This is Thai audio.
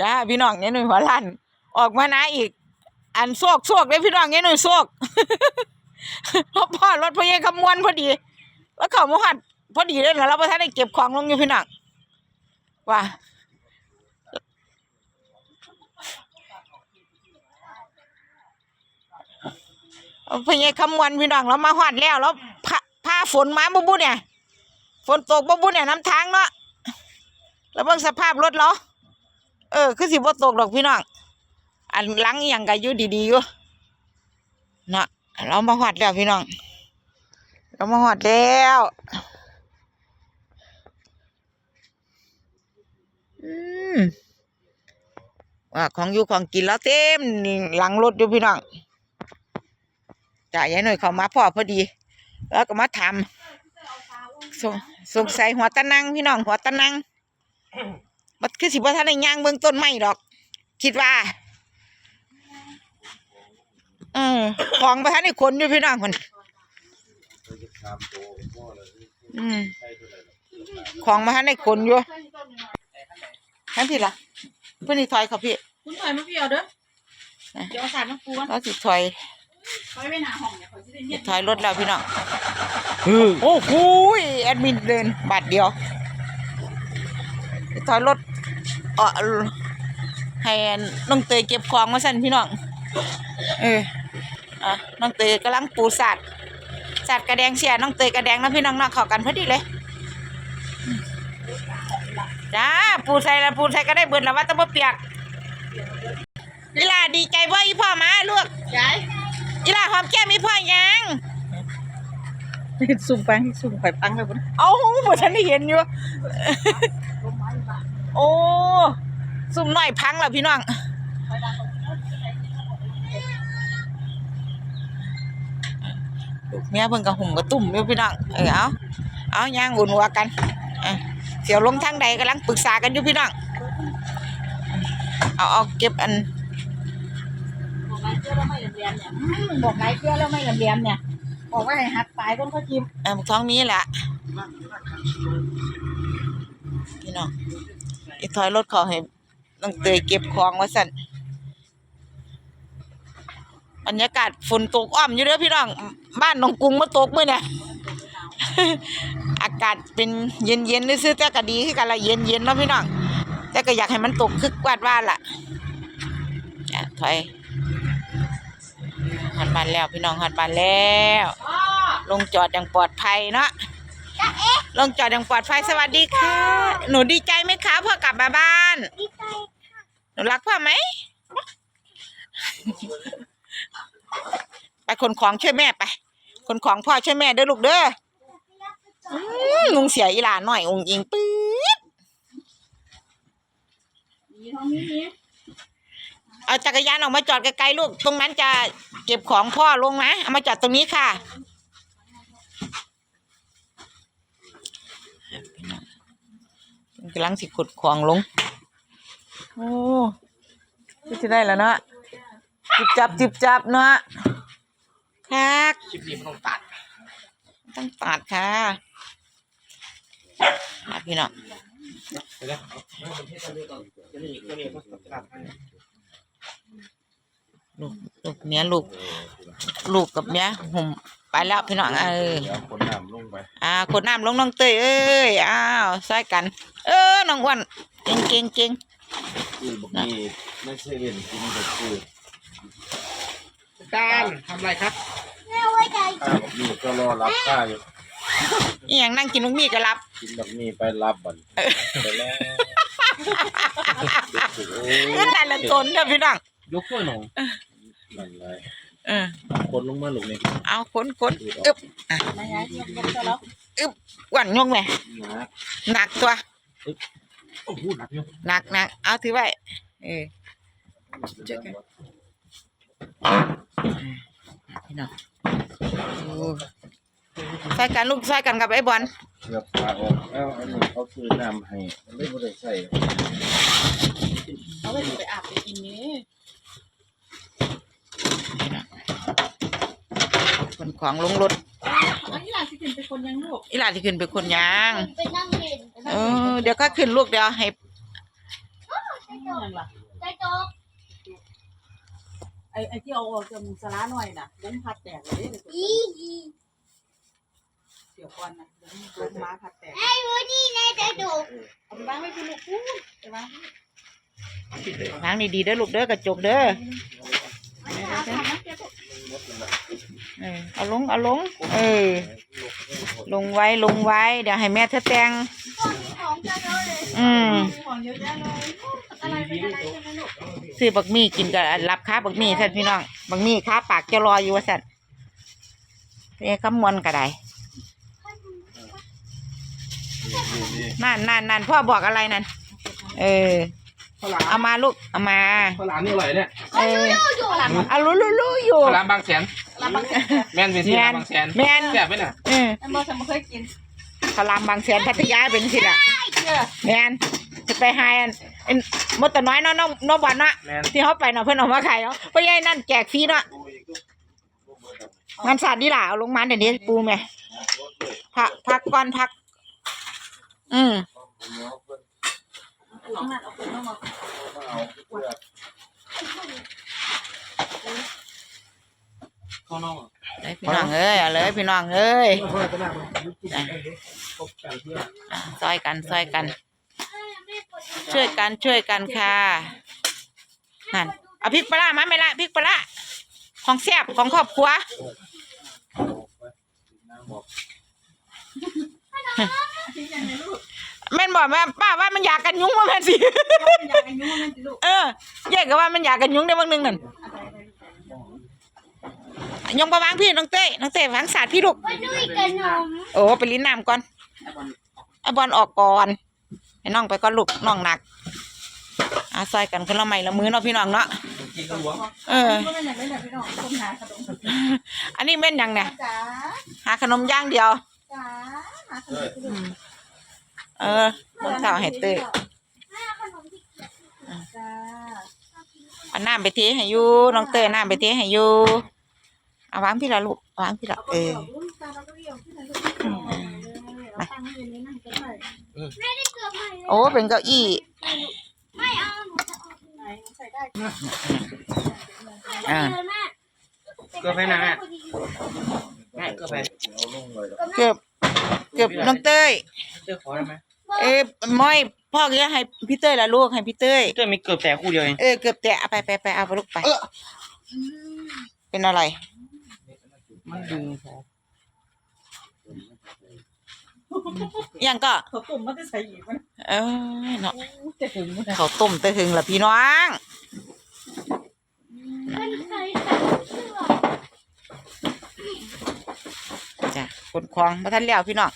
จ้าพี่น้องเนี่ยหนุ่ยหัวลั่นออกมานะอีก อันโซกโซกเลยพี่น้องเนี่ยหนุ่ยโซกเพราะพ่อรถพยาขมวนพอดีแล้วเขามาหัดพอดีเลยนะเราพอท่านได้เก็บของลงอยู่พี่น้องว่าพยาขมวนพี่น้องเรามาหอดแล้วแล้วพาพาฝนมาบุบุเนี่ย ฝนตกบุบุเนี่ยน้ำทางเนาะแล้วเบิ่งสภาพรถเรา เออ คือสิบ่ตกดอกพี่น้อง อันหลังอย่างก็อยู่ดีๆอยู่เนาะเรามาหอดแล้วพี่น้อง เรามาหอดแล้วอืมว่าของอยู่ของกินแล้วเต็มหลังรถอยู่พี่น้องจ่ายยายหน่อยเขามาพ่อพอดี แล้วก็มาทำสงสงสัยหัวตะนังพี่น้องหัวตะนัง มันคือสิบ่ทันได้ย่างเบื้องต้นไม้ดอก คิดว่า เออ ของประทันได้ขนอยู่พี่น้องคนอืมของมาทันได้ขนอยู่ทั้งพี่ละเพื่อนนี่ถอยเขาพี่คุณถอยมาพี่เอาเด้อเดี๋ยวเอาสารมาปูกันเราสิถอยถอยไปหน้าห้องเนี่ยขอยสิได้เงียบถอยรถแล้วพี่น้องโอ้โหยแอดมินเดินบาทเดียวถอยรถเออให้น้องเตยเก็บของมาสั่นพี่น้อง เอออะน้องเตยกำลังปูสัตว์สัตว์กระแดงเสียน้องเตยกระแดงนะพี่น้องเนาะเข้ากันพอดีเลยอืมจ้าปูใส่ละปูใส่ก็ได้เบิดแล้วว่าต้องบ่เปียกอีหลาดีใจบ่อีพ่อมาลูกยายอีหลาหอมแก้มอีพ่อยังสุ่มไปสุ่มข่อยปังเลยบุญเอ้าบ่ทันได้เห็นอยู่ โอ้ซุ่มน้อยพังแล้วพี่น้องลูกเมียเพิ่นก็หุ่มก็ตุ่มอยู่พี่น้องเออเอาเอาย่างอุ่นหัวกันอะเสียวลงทางใดกำลังปรึกษากันอยู่พี่น้องเอาเอาเก็บอันบอกหลายเกลือแล้วไม่เหลี่ยมเนี่ยบอกว่าให้หักปลายต้นข้าวจิ้มเออท้องนี้แหละพี่น้องอี ถอยรถเขาให้น้องเตยเก็บของไว้สั่นบรรยากาศฝนตกอ้อมอยู่เด้อพี่น้อง บ้านหนองกรุงมาตกเมื้อเนี่ยอากาศเป็นเย็นเย็นๆซื่อแต่ก็ดีคือกันละเย็นเย็นเนาะพี่น้อง แต่ก็อยากให้มันตกคึกวาดว่าล่ะอะถอยหันบานแล้วพี่น้องหันบานแล้ว ลงจอดอย่างปลอดภัยเนาะ ลงจอดอย่างปลอดภัยสวัสดีค่ะ หนูดีใจไหมคะพ่อกลับมาบ้าน ดีใจค่ะ หนูรักพ่อไหม ไปขนของช่วยแม่ไปขนของพ่อช่วยแม่เด้อลูกเด้ออืมลุงเสียอีหลาหน่อยองค์ยิงปื๊ดมีท้องนี้นี้เอาจักรยานออกมาจอดไกลๆลูก ตรงนั้นจะเก็บของพ่อลงนะเอามาจอดตรงนี้ค่ะ กำลังสิขนของลง โอ้ก็จะได้แล้วเนาะจิบจับจิบจับเนาะคักคลิปนี้มันต้องตัด ต้องตัดค่ะมาพี่น้องไปแล้วจะนี่ก็นี่ก็ตัดลูกลูกเมียลูก ลูกกับเมียหุ่ม ไปแล้วพี่น้องเออเดี๋ยวคนน้ำลงไปอ่าคนน้ำลงน้องเตยเอ้ยอ้าวใส่กัน เออน้องอ้วันเก่งเก่งเก่งคือบอกนี่ไม่ใช่เห็นกินแต่คือการทำอะไรครับแม่ไว้ใจข้าวบอกนี่ก็รอรับข้าวอยู่อีหยังนั่งกินลูกมีก็รับ กินแบบนี้ไปรับบันไปแล้วโอ้เอื้อแต่ละตนเด้อพี่น้องยกถ้วยหนองนั่นเลยเออคนลงมาหลุมนี่เอาคนคนอึบนายยายยกยกตัวแล้วอึบอ้วันยกไหมนะหนักตัวโอ้โหหนักอยู่หนักหนักเอาถือไว้เออพี่น้องโอ้ใส่กันลูกใส่กันกับไอ้บอลเกือบขาออกแล้วอันนี้เขาซื้อน้ำให้ไม่ได้ใส่เอาไปไปอาบไปกินนี้ คนของลงรถอันนี้หลานสิขึ้นเป็นคนยังลูกอีหลานที่ขึ้นไปคนยางไปนั่งเล่นเออเดี๋ยวก็ขึ้นลูกเดี๋ยวให้นั่นล่ะใจโจกไอ้ไอ้ที่เอาออกจากมุสลาหน่อยน่ะล้มพัดแตกเลยเดี๋ยวอีอีเดี๋ยวก่อนนะล้มล้มม้าพัดแตกไอ้วูนี่ในใจโจกเอาไปวางไว้ที่ลูกพูดไปวางล้างดีๆเด้อลูกเด้อกระจกเด้อไม่ได้ทำนะเจ้าตัว เออเอาลงเอาลง เออ ลงไว้ลงไว้ เดี๋ยวให้แม่เธอแต่งพวกมีของจะเยอะเลยอืมมีของเยอะแยะเลยอะไรเป็นอะไรใช่ไหมลูกซื้อบักมี่กินกับรับค้าบักมี่ท่านพี่น้องบักมี่ค้าปากจะรออยู่ว่าสันเอ้คำมวนก็ได้นั่นนั่นนั่นพ่อบอกอะไรนั่นเออข้าวหลามเอามาลูกเอามาข้าวหลามนี่อร่อยเนี่ยเอออยู่หลังเอารู้รู้รู้อยู่ข้าวหลามบางแสน ลำบากแตกแม่นเป็นที่ลามบางแสนแม่น แซ่บไหมน่ะเอออันบอกฉันไม่เคยกินขาวหลามบางแสนพัทยาเป็นสิล่ะเชื่อแม่นจะไปหาอันอันมดตะน้อยเนาะน้องน้องบอลเนาะแม่นที่เขาไปเนาะเพิ่นเอามาขายเนาะเพราะยัยนั่นแจกฟรีเนาะงานสาดนี่ล่ะเอาลงมาเดี๋ยวนี้ปูแม่พักพักก่อนพัก อืมเอานั่นเอาไปน้องมาข้าวนอก เลยพี่น้องเอ้ยเอาเลยพี่น้องเอ้ยเพื่อนก็น่าครบกันเพื่อนอะซอยกันซอยกัน ช่วยกันช่วยกันค่ะนั่นเอาพริกปลาร้ามาไหม่ละพริกปลาร้าของแซ่บของครอบครัวแม่นบอกแม่ป้าว่ามันอยากกันยุงว่าแม่นสิอยากอายุมันสิเออแยกก็ว่ามันอยากกันยุงได้บางนึงนั่น ยงประวางพี่น้องเต้น้องเต้วางศาสตร์พี่ลูกมาด้วยกันนมโอ้ไปลิ้นน้ำก่อนไอ้บอลออกก่อนให้น้องไปก่อนลูกน้องหนักอาซอยกันคนละไม้ละมือเนาะพี่น้องเนาะกินกระหลวงเออ ก็ไม่อยากได้แบบพี่น้องคนหาขนมอันนี้แม่นหยังเนี่ยจ๋าหาขนมย่างเดียวจ๋าหาขนมสิลูกเออน้องสาวให้เต้ยแม่ขนมที่จ้าเอาน้ำไปเทให้อยู่น้องเต้ยน้ำไปเทให้อยู่ เอาวางพี่ละลูกวางพี่ละเอาเอไปอเอาลูกตาเราก็เรียกขึ้นนะลูกเอาตั้งให้ในนั่งกันหน่อยไม่ได้เกือบใหม่เลยโอ้เป็นเก้าอี้ไม่เอาหนูจะออกไหนใส่ได้อ่าเลยแม่เกลือไปนะแม่แม่เกลือไปเกือบเกือบน้องเต้ยเกลือขอได้ไหมเอ้ยม้อยพ่อก็ให้พี่เต้ยละลูกให้พี่เต้ยเกลือมีเกลือแต่คู่เดียวเองเออเกือบแตะเอาไปไปไปเอาไปลูกไปเป็นอะไร มันดึงยังก็เขาตุ่มมันจะใส่อีกมันเออเนาะจะถึงมันเขาต้มแตะหึงละพี่น้องมันเคยตัดเชือกจ้ะคนคลองมาทันแล้วพี่น้อง